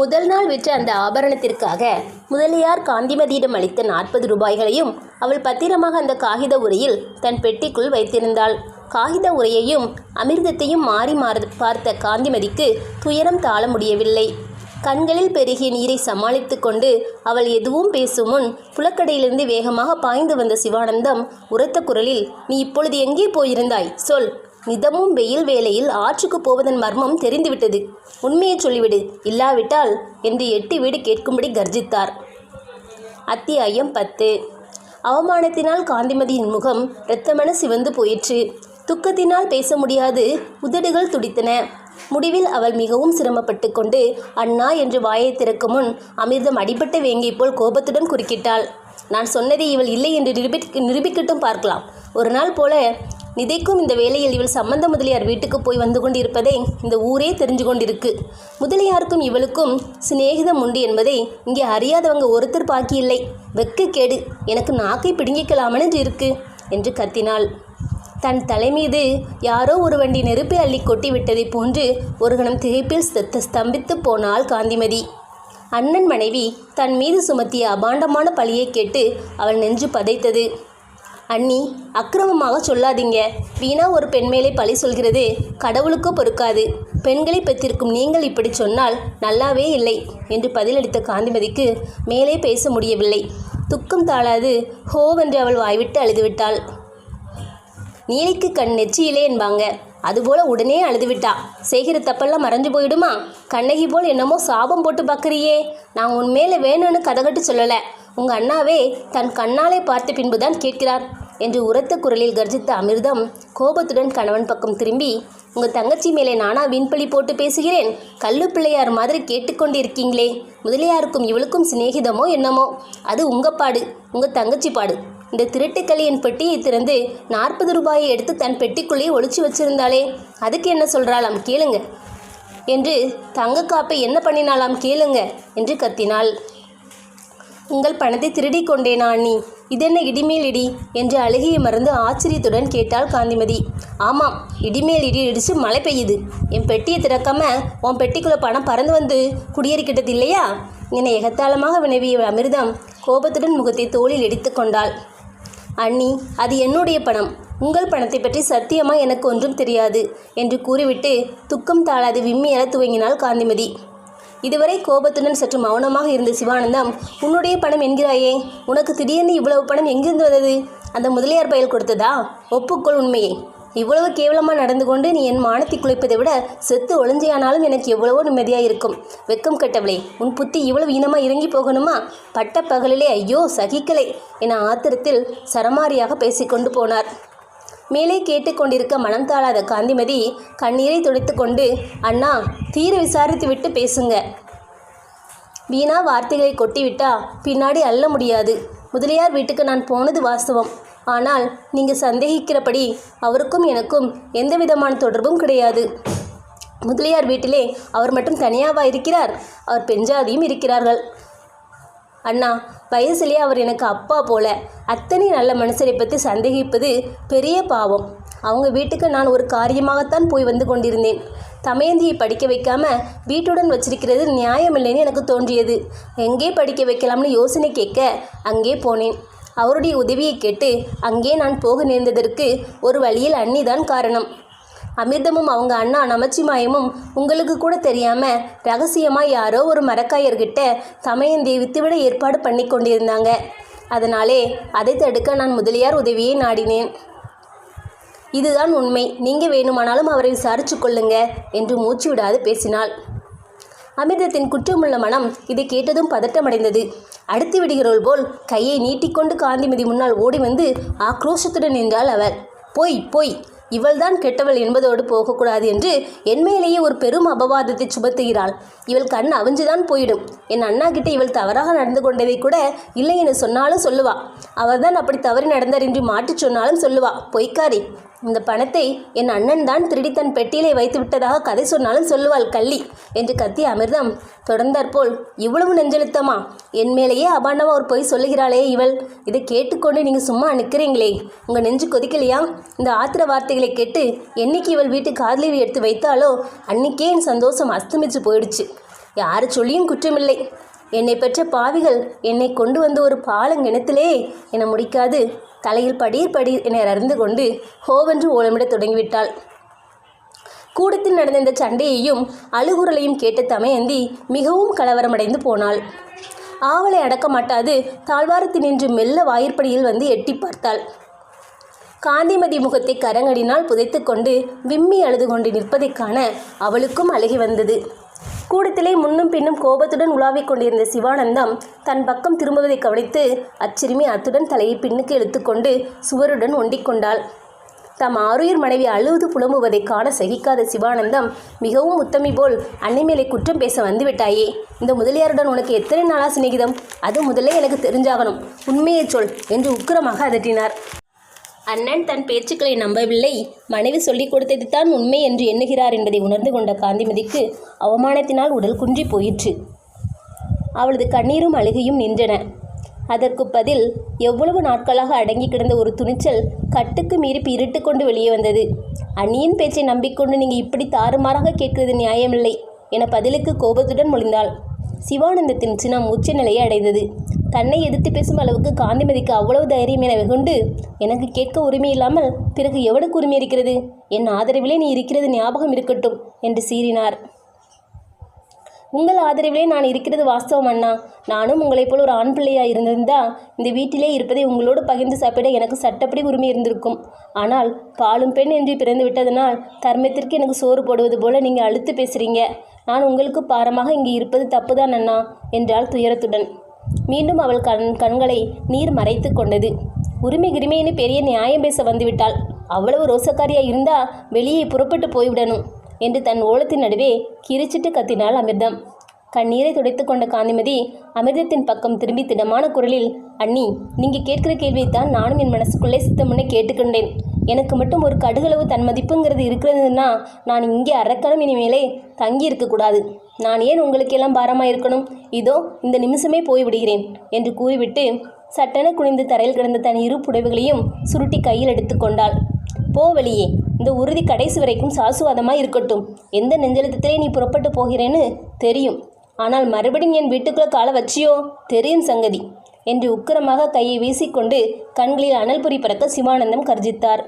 முதல் நாள் விற்ற அந்த ஆபரணத்திற்காக முதலியார் காந்திமதியிடம் அளித்த நாற்பது ரூபாய்களையும் அவள் பத்திரமாக அந்த காகித உரையில் தன் பெட்டிக்குள் வைத்திருந்தாள். காகித உரையையும் அமிர்தத்தையும் மாறி மாறு பார்த்த காந்திமதிக்கு துயரம் தாழ முடியவில்லை. கண்களில் பெருகிய நீரை சமாளித்து கொண்டு அவள் எதுவும் பேசும் முன் புலக்கடையிலிருந்து வேகமாக பாய்ந்து வந்த சிவானந்தம் உரத்த குரலில் நீ இப்பொழுது எங்கே போயிருந்தாய்? சொல். நிதமும் வெயில் வேளையில் ஆற்றுக்கு போவதன் மர்மம் தெரிந்துவிட்டது. உண்மையை சொல்லிவிடு. இல்லாவிட்டால் என்று எட்டு வீடு கேட்கும்படி கர்ஜித்தார். அத்தியாயம் பத்து. அவமானத்தினால் காந்திமதியின் முகம் இரத்தமென சிவந்து போயிற்று. துக்கத்தினால் பேச முடியாது. உதடுகள் துடித்தன. முடிவில் அவள் மிகவும் சிரமப்பட்டு கொண்டு அண்ணா என்று வாயை திறக்கும் முன் அமிர்தம் அடிபட்ட வேங்கை போல் கோபத்துடன் குறுக்கிட்டாள். நான் சொன்னதை இவள் இல்லை என்று நிரூபி நிரூபிக்கட்டும் பார்க்கலாம். ஒரு நாள் போல நிதைக்கும் இந்த வேளையில் இவள் சம்பந்த முதலியார் வீட்டுக்கு போய் வந்து கொண்டிருப்பதை இந்த ஊரே தெரிஞ்சு கொண்டிருக்கு. முதலியாருக்கும் இவளுக்கும் சிநேகிதம் உண்டு என்பதை இங்கே அறியாதவங்க ஒருத்தர் பாக்கியில்லை. வெக்க கேடு. எனக்கு நாக்கை பிடுங்கிக்கலாமென்று இருக்கு என்று கத்தினாள். தன் தலைமீது யாரோ ஒரு வண்டி நெருப்பை அள்ளி கொட்டி விட்டதைப் போன்று ஒரு கணம் திகைப்பில் ஸ்த- ஸ்தம்பித்து போனாள் காந்திமதி. அண்ணன் மனைவி தன் மீது சுமத்திய அபாண்டமான பழியை கேட்டு அவள் நெஞ்சு பதைத்தது. அண்ணி அக்கிரமமாக சொல்லாதீங்க. வீணா ஒரு பெண் மேலே பழி சொல்கிறது கடவுளுக்கோ பொறுக்காது. பெண்களை பெற்றிருக்கும் நீங்கள் இப்படி சொன்னால் நல்லாவே இல்லை என்று பதிலளித்த காந்திமதிக்கு மேலே பேச முடியவில்லை. துக்கம் தாழாது ஹோவென்று அவள் வாய்விட்டு அழுதுவிட்டாள். நீலிக்கு கண் நெச்சியிலே என்பாங்க. அதுபோல உடனே அழுதுவிட்டா. செய்கிற தப்பெல்லாம் மறைஞ்சு போயிடுமா? கண்ணகி போல் என்னமோ சாபம் போட்டு பார்க்குறியே. நான் உன் மேலே வேணும்னு கதகட்டு சொல்லலை. உங்கள் அண்ணாவே தன் கண்ணாலே பார்த்த பின்புதான் கேட்கிறார் என்று உரத்த குரலில் கர்ஜித்த அமிர்தம் கோபத்துடன் கணவன் பக்கம் திரும்பி உங்கள் தங்கச்சி மேலே நானா வீண்பழி போட்டு பேசுகிறேன்? கல்லு பிள்ளையார் மாதிரி கேட்டுக்கொண்டு இருக்கீங்களே முதலியாருக்கும் இவளுக்கும் சிநேகிதமோ என்னமோ? அது உங்கள் பாடு உங்கள் தங்கச்சி பாடு. இந்த திருட்டுக்களியின் பெட்டியை திறந்து நாற்பது ரூபாயை எடுத்து தன் பெட்டிக்குள்ளே ஒழிச்சு வச்சிருந்தாளே. அதுக்கு என்ன சொல்கிறாளாம் கேளுங்க. என்று தங்க காப்பை என்ன பண்ணினாலாம் கேளுங்க என்று கத்தினாள். உங்கள் பணத்தை திருடி கொண்டேனா அண்ணி இதென்ன இடிமேல் இடி? என்று அழுகிய மறந்து ஆச்சரியத்துடன் கேட்டாள் காந்திமதி. ஆமாம் இடிமேல் இடி இடிச்சு மழை பெய்யுது. என் பெட்டியை திறக்காம உன் பெட்டிக்குள்ள பணம் பறந்து வந்து குடியேறிக்கிட்டது இல்லையா? என எகத்தாளமாக வினவிய அமிர்தம் கோபத்துடன் முகத்தை தோளில் இடித்து கொண்டாள். அண்ணி அது என்னுடைய பணம். உங்கள் பணத்தை பற்றி சத்தியமாக எனக்கு ஒன்றும் தெரியாது என்று கூறிவிட்டு துக்கம் தாழாது விம்மி துவங்கினாள் காந்திமதி. இதுவரை கோபத்துடன் சற்று மௌனமாக இருந்த சிவானந்தம் உன்னுடைய பணம் என்கிறாயே உனக்கு திடீர்னு இவ்வளவு பணம் எங்கிருந்து வந்தது? அந்த முதலியார் பயல் கொடுத்ததா? ஒப்புக்கொள் உண்மையை. இவ்வளவு கேவலமாக நடந்து கொண்டு நீ என் மானத்தை குளிப்பதை விட செத்து ஒளிஞ்சியானாலும் எனக்கு எவ்வளவோ நிம்மதியாக இருக்கும். வெக்கம் கட்டவளே உன் புத்தி இவ்வளவு ஈனமாக இறங்கி போகணுமா? பட்ட பகலிலே ஐயோ சகிக்கலை என ஆத்திரத்தில் சரமாரியாக பேசிக்கொண்டு போனார். மேலே கேட்டுக்கொண்டிருக்க மனம் தாழாத காந்திமதி கண்ணீரை துடைத்து கொண்டு அண்ணா தீர விசாரித்து விட்டு பேசுங்க. வீணா வார்த்தைகளை கொட்டிவிட்டா பின்னாடி அள்ள முடியாது. முதலியார் வீட்டுக்கு நான் போனது வாஸ்தவம். ஆனால் நீங்கள் சந்தேகிக்கிறபடி அவருக்கும் எனக்கும் எந்த விதமான தொடர்பும் கிடையாது. முதலியார் வீட்டிலே அவர் மட்டும் தனியாவா இருக்கிறார்? அவர் பெஞ்சாதியும் இருக்கிறார்கள். அண்ணா வயசுலேயே அவர் எனக்கு அப்பா போல. அத்தனை நல்ல மனுஷரை பற்றி சந்தேகிப்பது பெரிய பாவம். அவங்க வீட்டுக்கு நான் ஒரு காரியமாகத்தான் போய் வந்து கொண்டிருந்தேன். தமயந்தியை படிக்க வைக்காம வீட்டுடன் வச்சிருக்கிறது நியாயமில்லைன்னு எனக்கு தோன்றியது. எங்கே படிக்க வைக்கலாம்னு யோசனை கேட்க அங்கே போனேன். அவருடைய உதவியை கேட்டு அங்கே நான் போக நேர்ந்ததற்கு ஒரு வழியில் அண்ணிதான் காரணம். அமிர்தமும் அவங்க அண்ணா நமச்சிமாயமும் உங்களுக்கு கூட தெரியாம ரகசியமா யாரோ ஒரு மரக்காயர்கிட்ட சமயந்தி வித்துவிட ஏற்பாடு பண்ணி கொண்டிருந்தாங்க. அதனாலே அதை தடுக்க நான் முதலியார் உதவியை நாடினேன். இதுதான் உண்மை. நீங்க வேணுமானாலும் அவரை விசாரிச்சு கொள்ளுங்க என்று மூச்சு விடாது பேசினாள். அமிர்தத்தின் குற்றமுள்ள மனம் இதை கேட்டதும் பதட்டமடைந்தது. அடுத்து விடுகிறோள் போல் கையை நீட்டிக்கொண்டு காந்திமதி முன்னால் ஓடி வந்து ஆக்ரோஷத்துடன் நின்றாள் அவள். போய் போய் இவள்தான் கெட்டவள் என்பதோடு போகக்கூடாது என்று என் மேலேயே ஒரு பெரும் அபவாதத்தை சுமத்துகிறாள். இவள் கண் அவிஞ்சுதான் போயிடும். என் அண்ணா கிட்ட இவள் தவறாக நடந்து கொண்டதை கூட இல்லை என சொன்னாலும் சொல்லுவா. அவர்தான் அப்படி தவறி நடந்தார் என்று மாட்டிச் சொன்னாலும் சொல்லுவா. பொய்க்காரி இந்த பணத்தை என் அண்ணன் தான் திருடி தன் பெட்டியிலே வைத்து விட்டதாக கதை சொன்னாலும் சொல்லுவாள் கள்ளி என்று கத்தி அமிர்தம். தொடர்ந்தாற்போல் இவ்வளவு நெஞ்செழுத்தமா? என் மேலேயே அபாண்டமாக ஒரு பொய் சொல்லுகிறாளே இவள். இதை கேட்டுக்கொண்டு நீங்கள் சும்மா நிற்கிறீங்களே. உங்கள் நெஞ்சு கொதிக்கலையா? இந்த ஆத்திர வார்த்தைகளை கேட்டு என்னைக்கு இவள் வீட்டு காதலி எடுத்து வைத்தாலோ அன்னைக்கே என் சந்தோஷம் அஸ்தமிச்சு போயிடுச்சு. யாரு சொல்லியும் குற்றமில்லை. என்னை பெற்ற பாவிகள் என்னை கொண்டு வந்து ஒரு பாலங்கிணத்திலே என முடிக்காது. தலையில் படீர் படீர் என அறிந்து கொண்டு ஹோவென்று ஓலமிடத் தொடங்கிவிட்டாள். கூடத்தில் நடந்த இந்த சண்டையையும் அழுகுரலையும் கேட்ட தமயந்தி மிகவும் கலவரமடைந்து போனாள். ஆவலை அடக்க மாட்டாது தாழ்வாரத்தில் நின்று மெல்ல வாயிற்படியில் வந்து எட்டி பார்த்தாள். காந்திமதி முகத்தை கரங்கடினால் புதைத்துக்கொண்டு விம்மி அழுது கொண்டு நிற்பதைக் காண அவளுக்கும் அழுகி வந்தது. கூடத்திலே முன்னும் பின்னும் கோபத்துடன் உலாவிக் கொண்டிருந்த சிவானந்தம் தன் பக்கம் திரும்புவதை கவனித்து அச்சிறுமி அத்துடன் தலையை பின்னுக்கு இழுத்துக்கொண்டு சுவருடன் ஒண்டிக் கொண்டாள். தம் ஆருயிர் மனைவி அழுவது புலம்புவதை காண சகிக்காத சிவானந்தம் மிகவும் உத்தமி போல் அன்னை மேலே குற்றம் பேச வந்துவிட்டாயே. இந்த முதலியாருடன் உனக்கு எத்தனை நாளா சிநேகிதம்? அது முதலே எனக்கு தெரிஞ்சாகணும். உண்மையைச் சொல் என்று உக்கிரமாக அதட்டினார். அண்ணன் தன் பேச்சுக்களை நம்பவில்லை. மனைவி சொல்லிக் கொடுத்தது தான் உண்மை என்று எண்ணுகிறார் என்பதை உணர்ந்து கொண்ட காந்திமதிக்கு அவமானத்தினால் உடல் குன்றி போயிற்று. அவளது கண்ணீரும் அழுகையும் நின்றன. அதற்கு பதில் எவ்வளவு நாட்களாக அடங்கி கிடந்த ஒரு துணிச்சல் கட்டுக்கு மீறி இருட்டு கொண்டு வெளியே வந்தது. அண்ணியின் பேச்சை நம்பிக்கொண்டு நீங்கள் இப்படி தாறுமாறாக கேட்கிறது நியாயமில்லை என பதிலுக்கு கோபத்துடன் மொழிந்தாள். சிவானந்தத்தின் சினம் உச்ச நிலையை அடைந்தது. தன்னை எதிர்த்து பேசும் அளவுக்கு காந்திமதிக்கு அவ்வளவு தைரியம் என வெகுண்டு எனக்கு கேட்க உரிமை இல்லாமல் பிறகு எவனுக்கு உரிமை இருக்கிறது? என் ஆதரவிலே நீ இருக்கிறது ஞாபகம் இருக்கட்டும் என்று சீறினார். உங்கள் ஆதரவிலே நான் இருக்கிறது வாஸ்தவம் அண்ணா. நானும் உங்களைப் போல் ஒரு ஆண் பிள்ளையாக இருந்திருந்தா இந்த வீட்டிலே இருப்பதை உங்களோடு பகிர்ந்து சாப்பிட எனக்கு சட்டப்படி உரிமை இருந்திருக்கும். ஆனால் பாலும் பெண் என்று பிறந்து விட்டதனால் தர்மத்திற்கு எனக்கு சோறு போடுவது போல நீங்கள் அழுத்து பேசுறீங்க. நான் உங்களுக்கு பாரமாக இங்கே இருப்பது தப்புதான் அண்ணா என்றாள் துயரத்துடன். மீண்டும் அவள் கண் கண்களை நீர் மறைத்து கொண்டது. உரிமை கிரிமைன்னு பெரிய நியாயம் பேச வந்துவிட்டாள். அவ்வளவு ரோசக்காரியா இருந்தா வெளியே புறப்பட்டு போய்விடணும் என்று தன் ஓலத்தின் நடுவே கிரிச்சிட்டு கத்தினாள் அமிர்தம். கண்ணீரை துடைத்து கொண்ட காந்திமதி அமிர்தத்தின் பக்கம் திரும்பி திடமான குரலில் அண்ணி நீங்கள் கேட்கிற கேள்வியைத்தான் நானும் என் மனசுக்குள்ளே சித்தமுன்னே கேட்டுக்கொண்டேன். எனக்கு மட்டும் ஒரு கடுகளவு தன் மதிப்புங்கிறது இருக்கிறதுன்னா நான் இங்கே அறக்கணும் இனிமேலே தங்கி இருக்கக்கூடாது. நான் ஏன் உங்களுக்கெல்லாம் பாரமாக இருக்கணும்? இதோ இந்த நிமிஷமே போய்விடுகிறேன் என்று கூறிவிட்டு சட்டென குனிந்து தரையில் கிடந்த தன் இரு புடவைகளையும் சுருட்டி கையில் எடுத்துக்கொண்டாள் போ வெளியே இந்த உறுதி கடைசி வரைக்கும் சாசுவாதமாக இருக்கட்டும். எந்த நெஞ்செழுத்தத்திலே நீ புறப்பட்டு போகிறேன்னு தெரியும். ஆனால் மறுபடியும் என் வீட்டுக்குள்ளே காலை வச்சியோ? தெரியும் சங்கதி. என்று உக்கிரமாக கையை வீசிக்கொண்டு கண்களில் அனல் புரி பறக்க சிவானந்தம் கர்ஜித்தார்.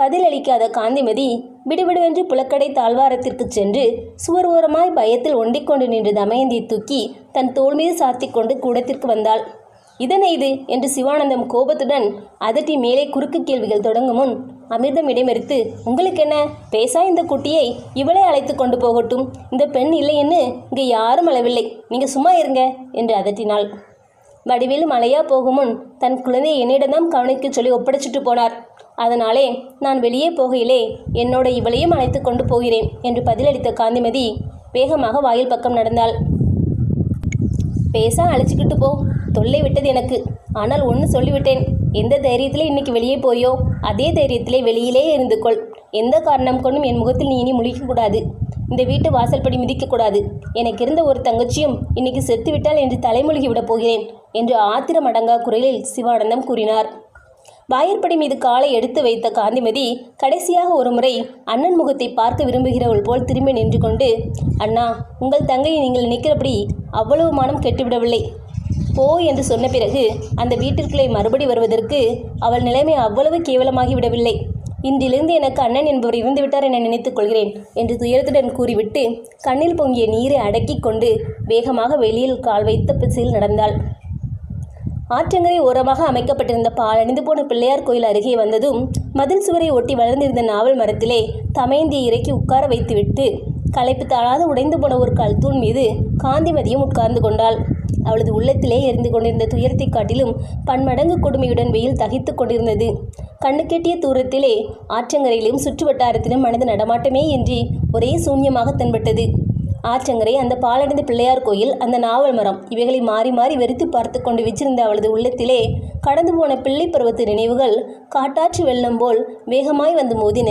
பதிலளிக்காத காந்திமதி விடுவிடுவென்று புலக்கடை தாழ்வாரத்திற்கு சென்று சுவர் ஓரமாய் பயத்தில் ஒண்டிக்கொண்டு நின்று தமயந்தி தூக்கி தன் தோல் மீது சாத்திக் கொண்டு கூடத்திற்கு வந்தாள். இதனை இது? என்று சிவானந்தம் கோபத்துடன் அதட்டி மேலே குறுக்கு கேள்விகள் தொடங்கும் முன் அமிர்தம் இடைமறித்து உங்களுக்கு என்ன? பேசா இந்த குட்டியை. இவளே அழைத்து கொண்டு போகட்டும். இந்த பெண் இல்லைன்னு இங்கே யாரும் அளவில்லை நீங்கள் சும்மா இருங்க என்று அதட்டினாள். வடிவேலு மலையா போகும் முன் தன் குழந்தையை என்னிடம்தான் கவனிக்க சொல்லி ஒப்படைச்சிட்டு போனார். அதனாலே நான் வெளியே போகையிலே என்னோட இவளையும் அழைத்து கொண்டு போகிறேன் என்று பதிலளித்த காந்திமதி வேகமாக வாயில் பக்கம் நடந்தாள். பேசா அழைச்சிக்கிட்டு போ தொல்லை விட்டது எனக்கு. ஆனால் ஒன்று சொல்லிவிட்டேன் எந்த தைரியத்தில் இன்னைக்கு வெளியே போயோ அதே தைரியத்திலே வெளியிலே இருந்து கொள். எந்த காரணம் கொண்டும் என் முகத்தில் நீ இனி முழிக்கக்கூடாது இந்த வீட்டு வாசல்படி மிதிக்கக்கூடாது எனக்கு இருந்த ஒரு தங்கச்சியும் இன்னைக்கு செத்துவிட்டால் என்று தலைமொழிகி விடப் போகிறேன். என்று ஆத்திரம் அடங்கா குரலில் சிவானந்தம் கூறினார். வாயிற்படி மீது காலை எடுத்து வைத்த காந்திமதி கடைசியாக ஒரு முறை அண்ணன் முகத்தை பார்க்க விரும்புகிறவள் போல் திரும்பி நின்று கொண்டு அண்ணா உங்கள் தங்கையை நீங்கள் நிற்கிறபடி அவ்வளவு மனம் கெட்டுவிடவில்லை. போ என்று சொன்ன பிறகு அந்த வீட்டிற்குள்ளே மறுபடி வருவதற்கு அவள் நிலைமை அவ்வளவு கேவலமாகிவிடவில்லை இன்றிலிருந்து எனக்கு அண்ணன் என்பவர் இருந்துவிட்டார் என நினைத்துக் கொள்கிறேன் என்று துயரத்துடன் கூறிவிட்டு கண்ணில் பொங்கிய நீரை அடக்கிக் கொண்டு வேகமாக வெளியில் கால் வைத்த பிசையில் நடந்தாள். ஆற்றங்கரை ஓரமாக அமைக்கப்பட்டிருந்த பால் அணிந்து போன பிள்ளையார் கோயில் அருகே வந்ததும் மதில் சுவரை ஒட்டி வளர்ந்திருந்த நாவல் மரத்திலே தமையந்தியை இறக்கி உட்கார வைத்துவிட்டு களைப்பு தாழாது உடைந்து போன ஒரு கல் தூண் மீது காந்திமதியும் உட்கார்ந்து கொண்டாள். அவளது உள்ளத்திலே எரிந்து கொண்டிருந்த துயரத்தைக் காட்டிலும் பன்மடங்கு கொடுமையுடன் வெயில் தகித்து கொண்டிருந்தது. கண்ணுக்கெட்டிய தூரத்திலே ஆற்றங்கரையிலும் சுற்று வட்டாரத்திலும் மனது நடமாட்டமே இன்றி ஒரே சூன்யமாக தென்பட்டது. ஆற்றங்கரை அந்த பாலடைந்த பிள்ளையார் கோயில் அந்த நாவல் மரம் இவைகளை மாறி மாறி வெறித்து பார்த்து கொண்டு வச்சிருந்த அவளது உள்ளத்திலே கடந்து போன பிள்ளை பருவத்து நினைவுகள் காட்டாற்று வெள்ளம் போல் வேகமாய் வந்து மோதின.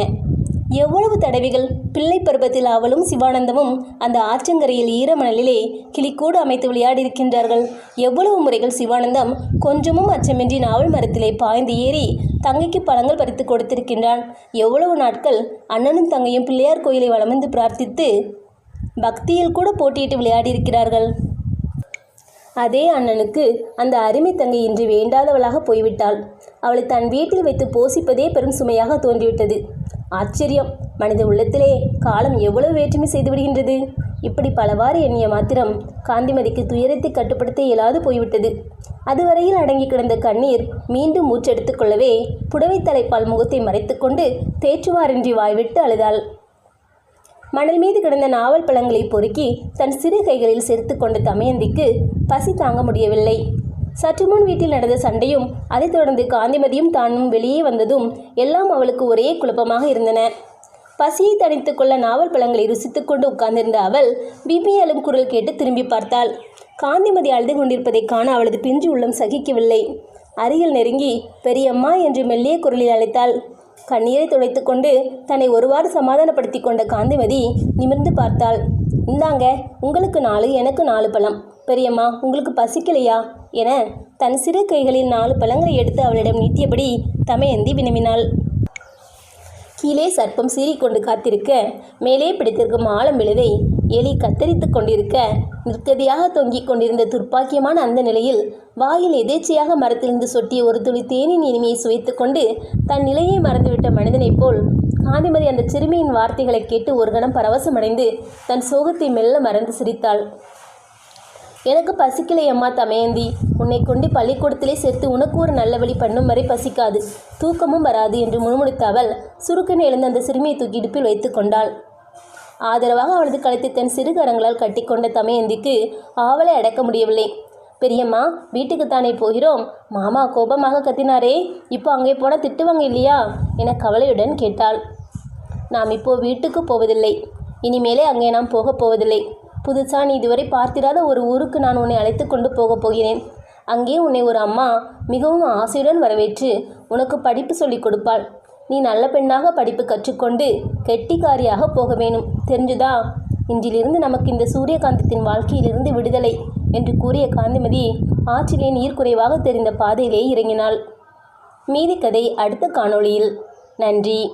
எவ்வளவு தடவைகள் பிள்ளை பருவத்தில் அவளும் சிவானந்தமும் அந்த ஆற்றங்கரையில் ஈரமணலிலே கிளிக்கூடு அமைத்து விளையாடியிருக்கின்றார்கள். எவ்வளவு முறைகள் சிவானந்தம் கொஞ்சமும் அச்சமின்றி நாவல் மரத்திலே பாய்ந்து ஏறி தங்கைக்கு பழங்கள் பறித்து கொடுத்திருக்கின்றான். எவ்வளவு நாட்கள் அண்ணனும் தங்கையும் பிள்ளையார் கோயிலை வளமந்து வந்து பிரார்த்தித்து பக்தியில் கூட போட்டியிட்டு விளையாடியிருக்கிறார்கள். அதே அண்ணனுக்கு அந்த அருமை தங்கை இன்று வேண்டாதவளாக போய்விட்டாள். அவளை தன் வீட்டில் வைத்து போசிப்பதே பெரும் சுமையாக தோன்றிவிட்டது. ஆச்சரியம். மனித உள்ளத்திலே காலம் எவ்வளவு வேற்றுமை செய்துவிடுகின்றது இப்படி பலவாறு எண்ணிய மாத்திரம் காந்திமதிக்கு துயரத்தை கட்டுப்படுத்த இயலாது போய்விட்டது. அதுவரையில் அடங்கி கிடந்த கண்ணீர் மீண்டும் மூச்செடுத்துக்கொள்ளவே புடவை தலைப்பால் முகத்தை மறைத்துக்கொண்டு தேற்றுவாரின்றி வாய்விட்டு அழுதாள். மணல் மீது கிடந்த நாவல் பழங்களை பொறுக்கி தன் சிறு கைகளில் சேர்த்து கொண்ட தமயந்திக்கு பசி தாங்க முடியவில்லை. சற்று முன் வீட்டில் நடந்த சண்டையும் அதைத் தொடர்ந்து காந்திமதியும் தானும் வெளியே வந்ததும் எல்லாம் அவளுக்கு ஒரே குழப்பமாக இருந்தன. பசியை தணித்துக் கொள்ள நாவல் பழங்களை ருசித்துக் கொண்டு உட்கார்ந்திருந்த அவள் பிபி அழும் குரல் கேட்டு திரும்பி பார்த்தாள். காந்திமதி அழுது கொண்டிருப்பதைக் காண அவளது பிஞ்சு உள்ளம் சகிக்கவில்லை. அருகில் நெருங்கி பெரியம்மா என்று மெல்லிய குரலில் அழைத்தாள். கண்ணீரை துடைத்துக்கொண்டு தன்னை ஒருவாறு சமாதானப்படுத்தி கொண்ட காந்திமதி நிமிர்ந்து பார்த்தாள். இந்தாங்க உங்களுக்கு நாலு எனக்கு நாலு பழம். பெரியம்மா உங்களுக்கு பசிக்கலையா? என தன் சிறு கைகளில் நாலு பழங்களை எடுத்து அவளிடம் நீட்டியபடி தமையந்தி வினவினாள். கீழே சர்ப்பம் சீறிக்கொண்டு காத்திருக்க மேலே பிடித்திருக்கும் ஆழம் விழுதை எலி கத்தரித்து கொண்டிருக்க நிற்கதியாக தொங்கிக் கொண்டிருந்த துர்ப்பாக்கியமான அந்த நிலையில் வாயில் எதேச்சையாக மரத்திலிருந்து சொட்டிய ஒரு துளி தேனின் இனிமையை சுவைத்துக்கொண்டு தன் நிலையை மறந்துவிட்ட மனிதனைப் போல் காந்திமதி அந்த சிறுமியின் வார்த்தைகளை கேட்டு ஒரு கணம் பரவசமடைந்து தன் சோகத்தை மெல்ல மறந்து சிரித்தாள். எனக்கு பசிக்கலை அம்மா தமயந்தி. உன்னை கொண்டு பள்ளிக்கூடத்திலே சேர்த்து உனக்கு ஒரு நல்ல வழி பண்ணும் வரை பசிக்காது. தூக்கமும் வராது என்று முணுமுணுத்த அவள் சுருக்கென எழுந்த அந்த சிறுமியை தூக்கி இடுப்பில் வைத்து கொண்டாள். ஆதரவாக அவளது கழுத்தை தன் சிறு கரங்களால் கட்டிக்கொண்ட தமயந்திக்கு ஆவலை அடக்க முடியவில்லை. பெரியம்மா வீட்டுக்குத்தானே போகிறோம்? மாமா கோபமாக கத்தினாரே இப்போ அங்கே போனால் திட்டுவாங்க இல்லையா? என கவலையுடன் கேட்டாள். நாம் இப்போ வீட்டுக்கு போவதில்லை. இனிமேலே அங்கே நாம் போகப் போவதில்லை. புதுசா நீ இதுவரை பார்த்திராத ஒரு ஊருக்கு நான் உன்னை அழைத்து கொண்டு போகப் போகிறேன். அங்கே உன்னை ஒரு அம்மா மிகவும் ஆசையுடன் வரவேற்று உனக்கு படிப்பு சொல்லிக் கொடுப்பாள். நீ நல்ல பெண்ணாக படிப்பு கற்றுக்கொண்டு கெட்டிக்காரியாக போக வேணும். தெரிஞ்சுதா? இன்றிலிருந்து நமக்கு இந்த சூரியகாந்தத்தின் வாழ்க்கையிலிருந்து விடுதலை என்று கூறிய காந்திமதி ஆற்றிலே நீர் குறைவாக தெரிந்த பாதையிலே இறங்கினாள். மீதி கதை அடுத்த காணொளியில். நன்றி.